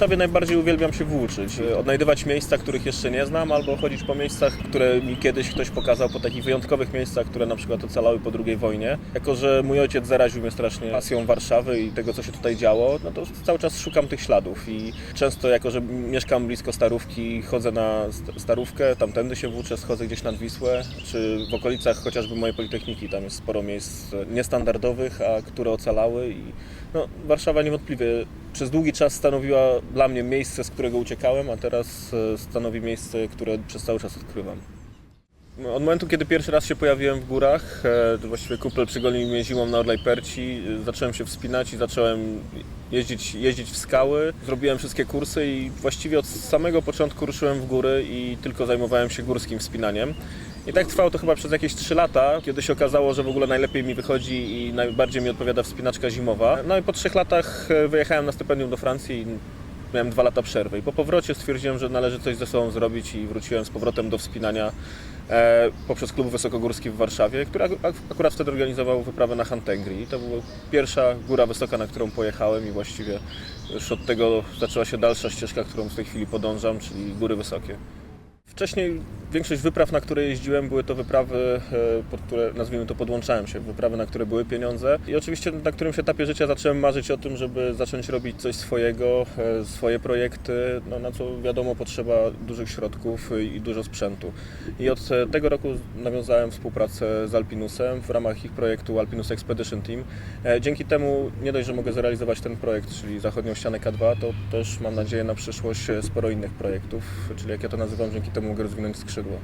Warszawie najbardziej uwielbiam się włóczyć, e, odnajdywać miejsca, których jeszcze nie znam, albo chodzić po miejscach, które mi kiedyś ktoś pokazał, po takich wyjątkowych miejscach, które na przykład ocalały po II wojnie. Jako, że mój ojciec zaraził mnie strasznie pasją Warszawy i tego, co się tutaj działo, no to cały czas szukam tych śladów. I często, jako że mieszkam blisko Starówki, chodzę na st- Starówkę, tamtędy się włóczę, schodzę gdzieś nad Wisłę, czy w okolicach chociażby mojej Politechniki, tam jest sporo miejsc e, niestandardowych, a które ocalały i no, Warszawa niewątpliwie przez długi czas stanowiła dla mnie miejsce, z którego uciekałem, a teraz e, stanowi miejsce, które przez cały czas odkrywam. Od momentu, kiedy pierwszy raz się pojawiłem w górach, e, właściwie kumpel przygonił mnie zimą na Orlej Perci, e, zacząłem się wspinać i zacząłem jeździć, jeździć w skały. Zrobiłem wszystkie kursy i właściwie od samego początku ruszyłem w góry i tylko zajmowałem się górskim wspinaniem. I tak trwało to chyba przez jakieś 3 lata, kiedy się okazało, że w ogóle najlepiej mi wychodzi i najbardziej mi odpowiada wspinaczka zimowa. No i po 3 latach e, wyjechałem na stypendium do Francji miałem dwa lata przerwy. I po powrocie stwierdziłem, że należy coś ze sobą zrobić i wróciłem z powrotem do wspinania e, poprzez klub wysokogórski w Warszawie, który ak- ak- akurat wtedy organizował wyprawę na Hantengri. I to była pierwsza góra wysoka, na którą pojechałem i właściwie już od tego zaczęła się dalsza ścieżka, którą w tej chwili podążam, czyli góry wysokie. Wcześniej większość wypraw, na które jeździłem, były to wyprawy, e, pod które, nazwijmy to, podłączałem się, wyprawy, na które były pieniądze. I oczywiście na którymś etapie życia zacząłem marzyć o tym, żeby zacząć robić coś swojego, e, swoje projekty, no, na co wiadomo potrzeba dużych środków i dużo sprzętu. I od e, tego roku nawiązałem współpracę z Alpinusem w ramach ich projektu Alpinus Expedition Team. Dzięki temu nie dość, że mogę zrealizować ten projekt, czyli zachodnią ścianę K2, to też mam nadzieję na przyszłość sporo innych projektów, czyli jak ja to nazywam, dzięki temu mogę rozwinąć skrzydło.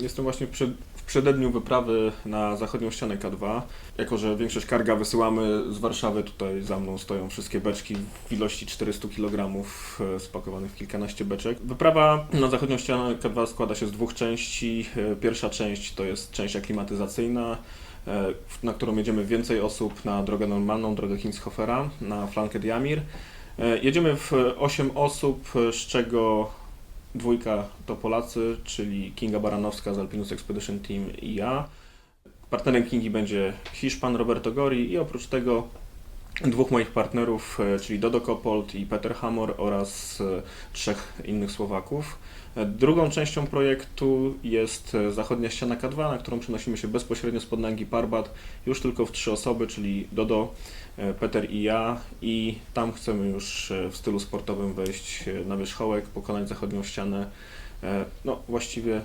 Jestem właśnie przed, w przededniu wyprawy na zachodnią ścianę K2. Jako, że większość karga wysyłamy z Warszawy, tutaj za mną stoją wszystkie beczki w ilości 400 kg e, spakowanych w kilkanaście beczek. Wyprawa na zachodnią ścianę K2 składa się z dwóch części. E, Pierwsza część to jest część aklimatyzacyjna, e, na którą jedziemy więcej osób na drogę normalną, drogę Kinshofera, na flankę Diamir. Jedziemy w 8 osób, z czego dwójka to Polacy, czyli Kinga Baranowska z Alpinus Expedition Team i ja. Partnerem Kingi będzie Hiszpan Roberto Gori i oprócz tego dwóch moich partnerów, e, czyli Dodo Kopold i Peter Hamor oraz e, trzech innych Słowaków. E, Drugą częścią projektu jest zachodnia ściana K2, na którą przenosimy się bezpośrednio spod Nangi Parbat, już tylko w trzy osoby, czyli Dodo, Peter i ja i tam chcemy już w stylu sportowym wejść na wierzchołek, pokonać zachodnią ścianę. No właściwie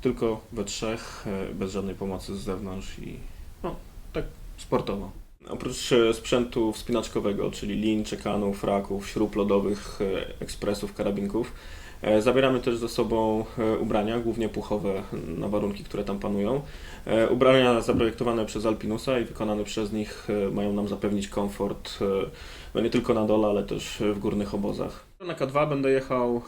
tylko we trzech, bez żadnej pomocy z zewnątrz i no, tak sportowo. Oprócz e, sprzętu wspinaczkowego, czyli lin, czekanów, raków, śrub lodowych, e, ekspresów, karabinków, e, zabieramy też ze sobą ubrania, głównie puchowe na warunki, które tam panują. Ubrania zaprojektowane przez Alpinusa i wykonane przez nich mają nam zapewnić komfort no nie tylko na dole, ale też w górnych obozach. Na K2 będę jechał,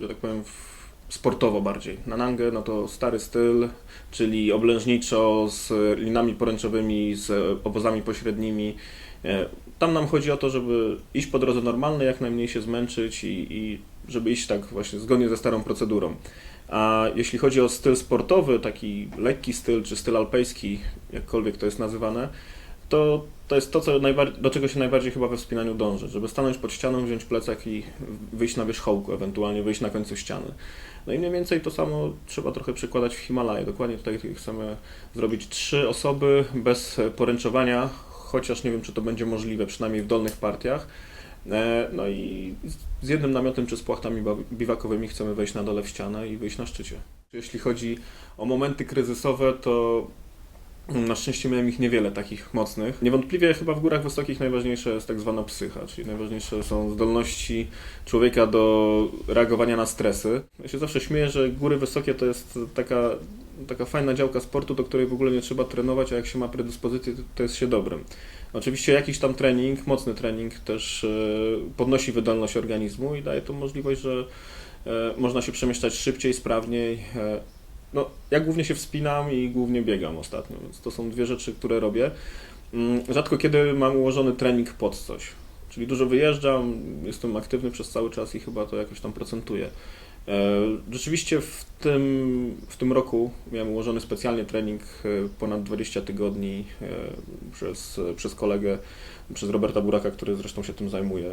że tak powiem, w- sportowo bardziej. Na Nangę no to stary styl, czyli oblężniczo z linami poręczowymi, z obozami pośrednimi. E, Tam nam chodzi o to, żeby iść po drodze normalnej, jak najmniej się zmęczyć i, i żeby iść tak właśnie zgodnie ze starą procedurą. A jeśli chodzi o styl sportowy, taki lekki styl, czy styl alpejski, jakkolwiek to jest nazywane, to, to jest to, co do czego się najbardziej chyba we wspinaniu dąży, żeby stanąć pod ścianą, wziąć plecak i wyjść na wierzchołku, ewentualnie wyjść na końcu ściany. No i mniej więcej to samo trzeba trochę przykładać w Himalaje. Dokładnie tutaj chcemy zrobić trzy osoby bez poręczowania, chociaż nie wiem, czy to będzie możliwe, przynajmniej w dolnych partiach. E, No i z jednym namiotem czy z płachtami biwakowymi chcemy wejść na dole w ścianę i wyjść na szczycie. Jeśli chodzi o momenty kryzysowe, to na szczęście miałem ich niewiele takich mocnych. Niewątpliwie chyba w górach wysokich najważniejsza jest tak zwana psycha, czyli najważniejsze są zdolności człowieka do reagowania na stresy. Ja się zawsze śmieję, że góry wysokie to jest taka, taka fajna działka sportu, do której w ogóle nie trzeba trenować, a jak się ma predyspozycję, to- jest się dobrym. Oczywiście jakiś tam trening, mocny trening też e, podnosi wydolność organizmu i daje to możliwość, że e, można się przemieszczać szybciej, sprawniej. No, ja głównie się wspinam i głównie biegam ostatnio, więc to są dwie rzeczy, które robię. Mm, Rzadko kiedy mam ułożony trening pod coś. Czyli dużo wyjeżdżam, jestem aktywny przez cały czas i chyba to jakoś tam procentuje. E, Rzeczywiście w tym, w tym roku miałem ułożony specjalnie trening e, ponad 20 tygodni e, przez, przez kolegę, przez Roberta Buraka, który zresztą się tym zajmuje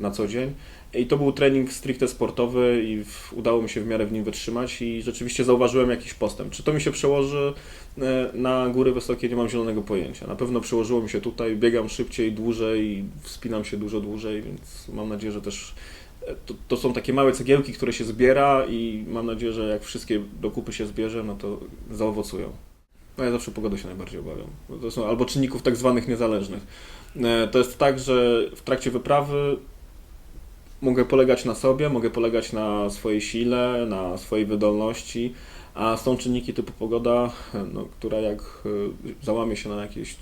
na co dzień. I to był trening stricte sportowy i w, udało mi się w miarę w nim wytrzymać i rzeczywiście zauważyłem jakiś postęp. Czy to mi się przełoży na góry wysokie, nie mam zielonego pojęcia. Na pewno przełożyło mi się tutaj, biegam szybciej, dłużej, wspinam się dużo dłużej, więc mam nadzieję, że też to, to są takie małe cegiełki, które się zbiera i mam nadzieję, że jak wszystkie do kupy się zbierze, no to zaowocują. No ja zawsze pogodę się najbardziej obawiam. To są albo czynników tak zwanych niezależnych. E, To jest tak, że w trakcie wyprawy mogę polegać na sobie, mogę polegać na swojej sile, na swojej wydolności, a są czynniki typu pogoda, no, która jak e, załamie się na jakieś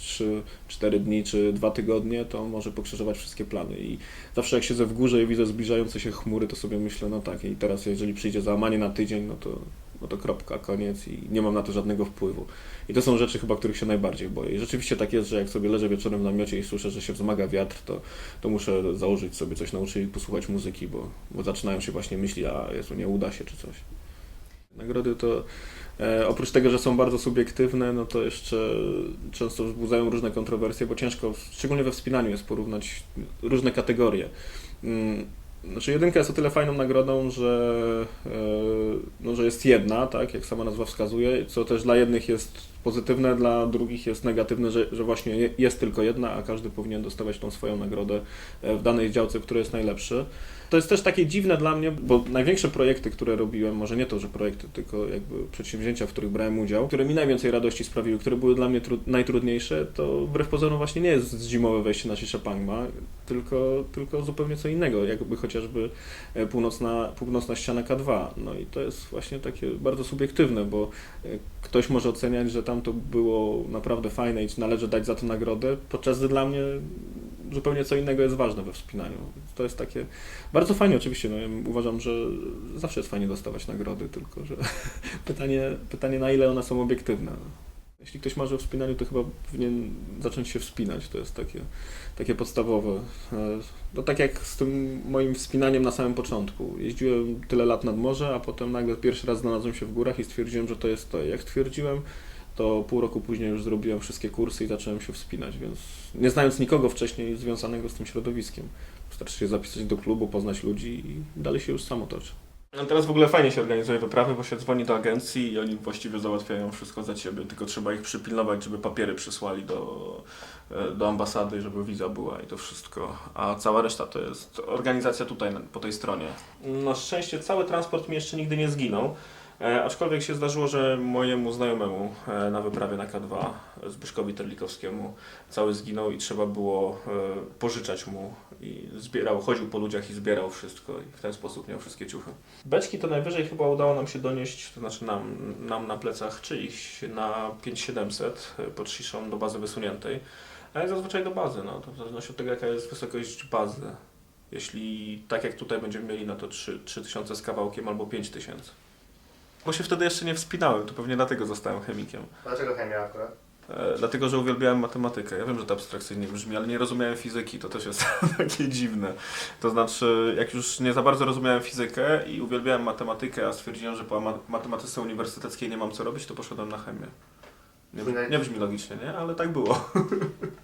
3-4 dni czy 2 tygodnie, to może pokrzyżować wszystkie plany. I zawsze jak siedzę w górze i widzę zbliżające się chmury, to sobie myślę, no tak, i teraz jeżeli przyjdzie załamanie na tydzień, no to, no to kropka, koniec i nie mam na to żadnego wpływu. I to są rzeczy chyba, których się najbardziej boję. I rzeczywiście tak jest, że jak sobie leżę wieczorem w namiocie i słyszę, że się wzmaga wiatr, to, to muszę założyć sobie coś na uszy i posłuchać muzyki, bo, bo zaczynają się właśnie myśli, a Jezu, nie uda się czy coś. Nagrody to e, oprócz tego, że są bardzo subiektywne, no to jeszcze często wzbudzają różne kontrowersje, bo ciężko, szczególnie we wspinaniu jest porównać różne kategorie. Mm, Znaczy jedynka jest o tyle fajną nagrodą, że, e, no, że jest jedna, tak, jak sama nazwa wskazuje, co też dla jednych jest pozytywne, dla drugich jest negatywne, że, że właśnie je- jest tylko jedna, a każdy powinien dostawać tą swoją nagrodę e, w danej działce, w której jest najlepszy. To jest też takie dziwne dla mnie, bo największe projekty, które robiłem, może nie to, że projekty, tylko jakby przedsięwzięcia, w których brałem udział, które mi najwięcej radości sprawiły, które były dla mnie tru- najtrudniejsze, to wbrew pozorom właśnie nie jest zimowe wejście na Shisha Pangma, tylko, tylko zupełnie co innego, jakby chociażby e, północna, północna ściana K2. No i to jest właśnie takie bardzo subiektywne, bo e, ktoś może oceniać, że tam to było naprawdę fajne i należy dać za to nagrodę, podczas gdy dla mnie zupełnie co innego jest ważne we wspinaniu. To jest takie bardzo fajnie oczywiście, no, ja uważam, że zawsze jest fajnie dostawać nagrody, tylko że pytanie, pytanie na ile one są obiektywne. Jeśli ktoś marzy o wspinaniu, to chyba powinien zacząć się wspinać, to jest takie, takie podstawowe. E, No tak jak z tym moim wspinaniem na samym początku. Jeździłem tyle lat nad morze, a potem nagle pierwszy raz znalazłem się w górach i stwierdziłem, że to jest to. Jak stwierdziłem, to pół roku później już zrobiłem wszystkie kursy i zacząłem się wspinać, więc nie znając nikogo wcześniej związanego z tym środowiskiem. Wystarczy się zapisać do klubu, poznać ludzi i dalej się już samo toczy. No teraz w ogóle fajnie się organizuje wyprawy, bo się dzwoni do agencji i oni właściwie załatwiają wszystko za ciebie, tylko trzeba ich przypilnować, żeby papiery przysłali do, e, do ambasady, żeby wiza była i to wszystko. A cała reszta to jest organizacja tutaj po tej stronie. Na szczęście cały transport mi jeszcze nigdy nie zginął. E, aczkolwiek się zdarzyło, że mojemu znajomemu e, na wyprawie na K2, Zbyszkowi Terlikowskiemu, cały zginął i trzeba było e, pożyczać mu i zbierał, chodził po ludziach i zbierał wszystko i w ten sposób miał wszystkie ciuchy. Beczki to najwyżej chyba udało nam się donieść, to znaczy nam, nam na plecach, czy iść na 5700 e, pod Sziszą do bazy wysuniętej, ale zazwyczaj do bazy, no, to w zależności od tego jaka jest wysokość bazy. Jeśli tak jak tutaj będziemy mieli, no to 3, 3000 z kawałkiem albo 5000. Bo się wtedy jeszcze nie wspinałem, to pewnie dlatego zostałem chemikiem. Dlaczego chemia akurat? E, dlatego, że uwielbiałem matematykę. Ja wiem, że to abstrakcyjnie brzmi, ale nie rozumiałem fizyki, to też jest takie dziwne. To znaczy, jak już nie za bardzo rozumiałem fizykę i uwielbiałem matematykę, a stwierdziłem, że po ma- matematyce uniwersyteckiej nie mam co robić, to poszedłem na chemię. Nie, nie brzmi logicznie, nie? Ale tak było.